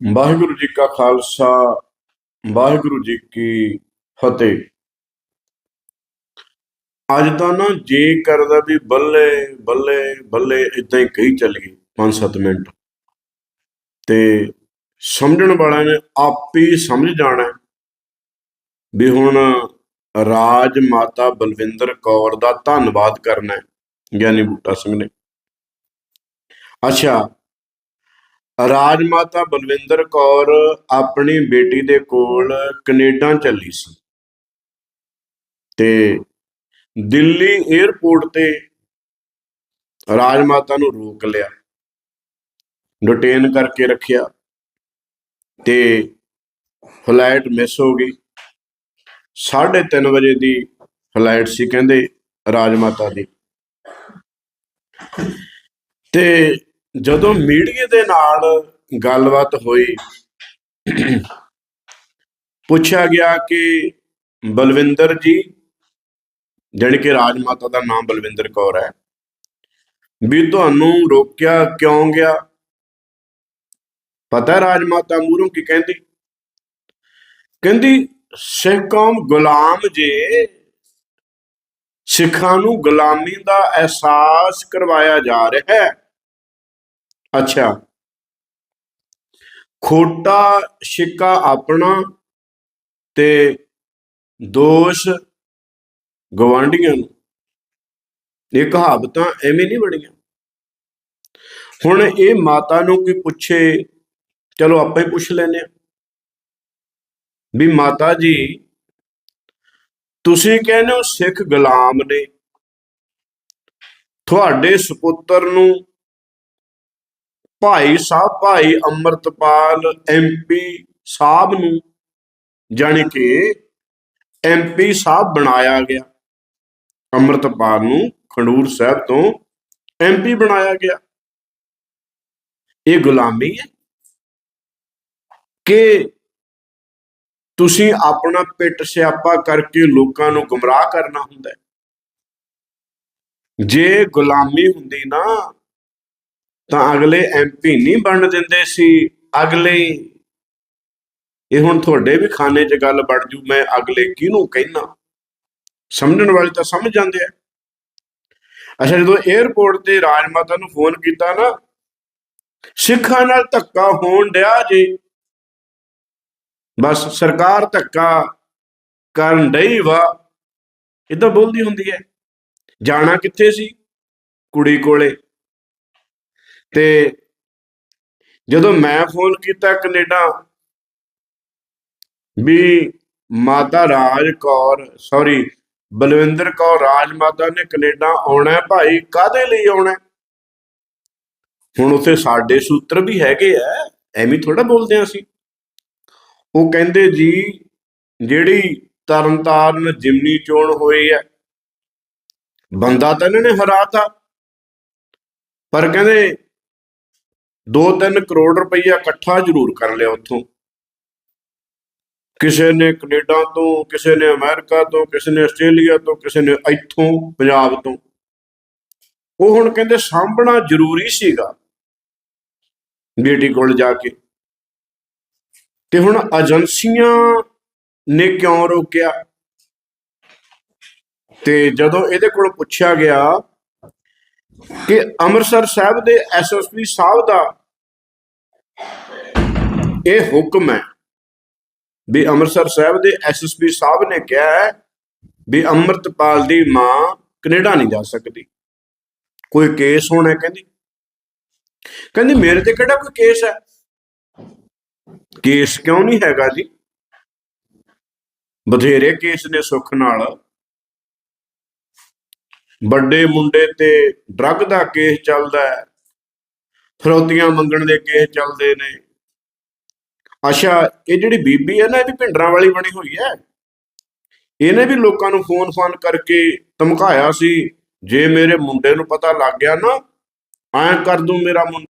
ਵਾਹਿਗੁਰੂ ਜੀ ਕਾ ਖਾਲਸਾ, ਵਾਹਿਗੁਰੂ ਜੀ ਕੀ ਫਤਿਹ। ਅੱਜ ਤਾਂ ਨਾ ਜੇ ਕਰਦਾ ਵੀ ਬੱਲੇ ਬੱਲੇ ਬੱਲੇ ਇਦਾਂ ਹੀ ਕਹੀ ਚੱਲੀਏ 5-7 ਮਿੰਟ। ਤੇ ਸਮਝਣ ਵਾਲਿਆਂ ਨੇ ਆਪੇ ਸਮਝ ਜਾਣਾ ਵੀ ਹੁਣ ਰਾਜ ਮਾਤਾ ਬਲਵਿੰਦਰ ਕੌਰ ਦਾ ਧੰਨਵਾਦ ਕਰਨਾ ਗਿਆਨੀ ਬੂਟਾ ਸਿੰਘ ਨੇ। ਅੱਛਾ ਰਾਜ ਮਾਤਾ ਬਲਵਿੰਦਰ ਕੌਰ ਆਪਣੀ ਬੇਟੀ ਦੇ ਕੋਲ ਕੈਨੇਡਾ ਚੱਲੀ ਸੀ। ਤੇ ਦਿੱਲੀ 에ਅਰਪੋਰਟ ਤੇ ਰਾਜ ਮਾਤਾ ਨੂੰ ਰੋਕ ਲਿਆ। ਡਿਟੇਨ ਕਰਕੇ ਰੱਖਿਆ ਤੇ ਫਲਾਈਟ ਮਿਸ ਹੋ ਗਈ। 3:30 ਵਜੇ ਦੀ ਫਲਾਈਟ ਸੀ ਕਹਿੰਦੇ ਰਾਜ ਮਾਤਾ ਦੀ। ਤੇ ਜਦੋਂ ਮੀਡੀਆ ਦੇ ਨਾਲ ਗੱਲਬਾਤ ਹੋਈ, ਪੁੱਛਿਆ ਗਿਆ ਕਿ ਬਲਵਿੰਦਰ ਜੀ, ਜਾਣੀ ਕਿ ਰਾਜ ਮਾਤਾ ਦਾ ਨਾਮ ਬਲਵਿੰਦਰ ਕੌਰ ਹੈ, ਵੀ ਤੁਹਾਨੂੰ ਰੋਕਿਆ ਕਿਉਂ ਗਿਆ? ਪਤਾ ਰਾਜ ਮਾਤਾ ਮੂਹਰੋਂ ਕੀ ਕਹਿੰਦੀ? ਕਹਿੰਦੀ, ਸਿੱਖ ਕੌਮ ਗੁਲਾਮ ਜੇ, ਸਿੱਖਾਂ ਨੂੰ ਗੁਲਾਮੀ ਦਾ ਅਹਿਸਾਸ ਕਰਵਾਇਆ ਜਾ ਰਿਹਾ ਹੈ ਅੱਛਾ। ਖੋਟਾ ਸ਼ਿੱਕਾ ਆਪਣਾ ਤੇ ਦੋਸ਼ ਗਵਾਂਢੀਆਂ ਨੂੰ। ਇਹ ਕਹਾਵਤਾਂ ਐਵੇਂ ਨਹੀਂ ਬਣੀਆਂ। ਹੁਣ ਇਹ ਮਾਤਾ ਨੂੰ ਕੋਈ ਪੁੱਛੇ, ਚਲੋ ਆਪਾਂ ਹੀ ਪੁੱਛ ਲੈਨੇ ਆ ਵੀ ਮਾਤਾ ਜੀ, ਤੁਸੀਂ ਕਹਿੰਦੇ ਹੋ ਸਿੱਖ ਗੁਲਾਮ ਨੇ। ਤੁਹਾਡੇ ਸੁਪੁੱਤਰ ਨੂੰ ਭਾਈ ਸਾਹਿਬ, ਭਾਈ ਅੰਮ੍ਰਿਤਪਾਲ ਐਮਪੀ ਸਾਹਿਬ ਨੂੰ ਜਾਣੀ ਕਿ ਐਮਪੀ ਸਾਹਿਬ ਬਣਾਇਆ ਗਿਆ। ਅੰਮ੍ਰਿਤਪਾਲ ਨੂੰ ਖੰਡੂਰ ਸਾਹਿਬ ਤੋਂ ਐਮਪੀ ਬਣਾਇਆ ਗਿਆ। ਇਹ ਗੁਲਾਮੀ ਹੈ ਕਿ ਤੁਸੀਂ ਆਪਣਾ ਪਿੱਟ ਸਿਆਪਾ ਕਰਕੇ ਲੋਕਾਂ ਨੂੰ ਗੁੰਮਰਾਹ ਕਰਨਾ ਹੁੰਦਾ ਹੈ। ਜੇ ਗੁਲਾਮੀ ਹੁੰਦੀ ਨਾ ਤਾਂ ਅਗਲੇ ਐਮਪੀ ਨਹੀਂ ਬਣ ਦਿੰਦੇ ਸੀ। ਅਗਲੇ ਇਹ ਹੁਣ ਤੁਹਾਡੇ ਵੀ ਖਾਨੇ 'ਚ ਗੱਲ ਵੜ ਜੂ, ਮੈਂ ਅਗਲੇ ਕਿਹਨੂੰ ਕਹਿਣਾ ਸਮਝਣ ਵਾਲੇ ਤਾਂ ਸਮਝ ਜਾਂਦੇ ਆ। ਅੱਛਾ, ਜਦੋਂ 에ਅਰਪੋਰਟ ਤੇ ਰਾਜ ਮਾਤਾ ਨੂੰ ਫੋਨ ਕੀਤਾ ਨਾ, ਸਿੱਖਾਂ ਨਾਲ ਧੱਕਾ ਹੋਣ ਡਿਆ ਜੀ। ਬਸ ਸਰਕਾਰ ਧੱਕਾ ਕਰਨ ਡਈ ਵਾ। ਇਦਾਂ ਬੋਲਦੀ ਹੁੰਦੀ ਹੈ। ਜਾਣਾ ਕਿੱਥੇ ਸੀ? ਕੁੜੀ ਕੋਲੇ। ਤੇ ਜਦੋਂ ਮੈਂ ਫੋਨ ਕੀਤਾ ਕੈਨੇਡਾ, ਵੀ ਮਾਤਾ ਰਾਜ ਕੌਰ ਸੌਰੀ ਬਲਵਿੰਦਰ ਕੌਰ ਰਾਜ ਮਾਤਾ ਨੇ ਕੈਨੇਡਾ ਆਉਣਾ ਭਾਈ ਕਾਦੇ ਲਈ ਆਉਣਾ ਹੁਣ ਉਥੇ ਸਾਡੇ ਸੂਤਰ ਵੀ ਹੈਗੇ ਆ, ਐਵੇਂ ਥੋੜਾ ਬੋਲਦੇ ਆ ਅਸੀਂ। ਉਹ ਕਹਿੰਦੇ ਜੀ, ਜਿਹੜੀ ਤਰਨਤਾਰਨ ਜਿਮਨੀ ਚੋਣ ਹੋਈ ਹੈ, ਬੰਦਾ ਤਾਂ ਇਹਨਾਂ ਨੇ ਹਰਾਤਾ, ਪਰ ਕਹਿੰਦੇ 2-3 ਕਰੋੜ ਰੁਪਈਆ ਇਕੱਠਾ ਜ਼ਰੂਰ ਕਰ ਲਿਆ ਉੱਥੋਂ। ਕਿਸੇ ਨੇ ਕੈਨੇਡਾ ਤੋਂ, ਕਿਸੇ ਨੇ ਅਮਰੀਕਾ ਤੋਂ, ਕਿਸੇ ਨੇ ਆਸਟ੍ਰੇਲੀਆ ਤੋਂ, ਕਿਸੇ ਨੇ ਇੱਥੋਂ, ਪੰਜਾਬ ਤੋਂ। ਉਹ ਹੁਣ ਕਹਿੰਦੇ ਸਾਂਭਣਾ ਜ਼ਰੂਰੀ ਸੀਗਾ ਬੇਟੀ ਕੋਲ ਜਾ ਕੇ। ਤੇ ਹੁਣ ਏਜੰਸੀਆਂ ਨੇ ਕਿਉਂ ਰੋਕਿਆ? ਤੇ ਜਦੋਂ ਇਹਦੇ ਕੋਲ ਪੁੱਛਿਆ ਗਿਆ ਕਿ ਅੰਮ੍ਰਿਤਸਰ ਸਾਹਿਬ ਦੇ ਐਸਐਸਪੀ ਸਾਹਿਬ ਦਾ ਇਹ ਹੁਕਮ ਹੈ ਵੀ ਅੰਮ੍ਰਿਤਸਰ ਸਾਹਿਬ ਦੇ ਐਸਐਸਪੀ ਸਾਹਿਬ ਨੇ ਕਿਹਾ ਹੈ ਵੀ ਅੰਮ੍ਰਿਤਪਾਲ ਦੀ ਮਾਂ ਕੈਨੇਡਾ ਨਹੀਂ ਜਾ ਸਕਦੀ। ਕੋਈ ਕੇਸ ਹੋਣਾ ਕਹਿੰਦੀ? ਕਹਿੰਦੀ, ਮੇਰੇ ਤੇ ਕਿਹੜਾ ਕੋਈ ਕੇਸ ਹੈ? ਕੇਸ ਕਿਉਂ ਨਹੀਂ ਹੈਗਾ ਜੀ? ਬਥੇਰੇ ਕੇਸ ਨੇ ਸੁੱਖ ਨਾਲ ਵੱਡੇ ਮੁੰਡੇ ਤੇ ਡਰੱਗ ਦਾ ਕੇਸ ਚੱਲਦਾ ਹੈ। ਫਰੋਤੀਆਂ ਮੰਗਣ ਦੇ ਕੇਸ ਚੱਲਦੇ ਨੇ। ਅੱਛਾ, ਇਹ ਜਿਹੜੀ ਬੀਬੀ ਹੈ ਨਾ, ਇਹ ਵੀ ਭਿੰਡਰਾਂ ਵਾਲੀ ਬਣੀ ਹੋਈ ਹੈ। ਇਹਨੇ ਵੀ ਲੋਕਾਂ ਨੂੰ ਫੋਨ ਫਾਨ ਕਰਕੇ ਧਮਕਾਇਆ ਸੀ, ਜੇ ਮੇਰੇ ਮੁੰਡੇ ਨੂੰ ਪਤਾ ਲੱਗ ਗਿਆ ਨਾ, ਐਂ ਕਰ ਦੂੰ ਮੇਰਾ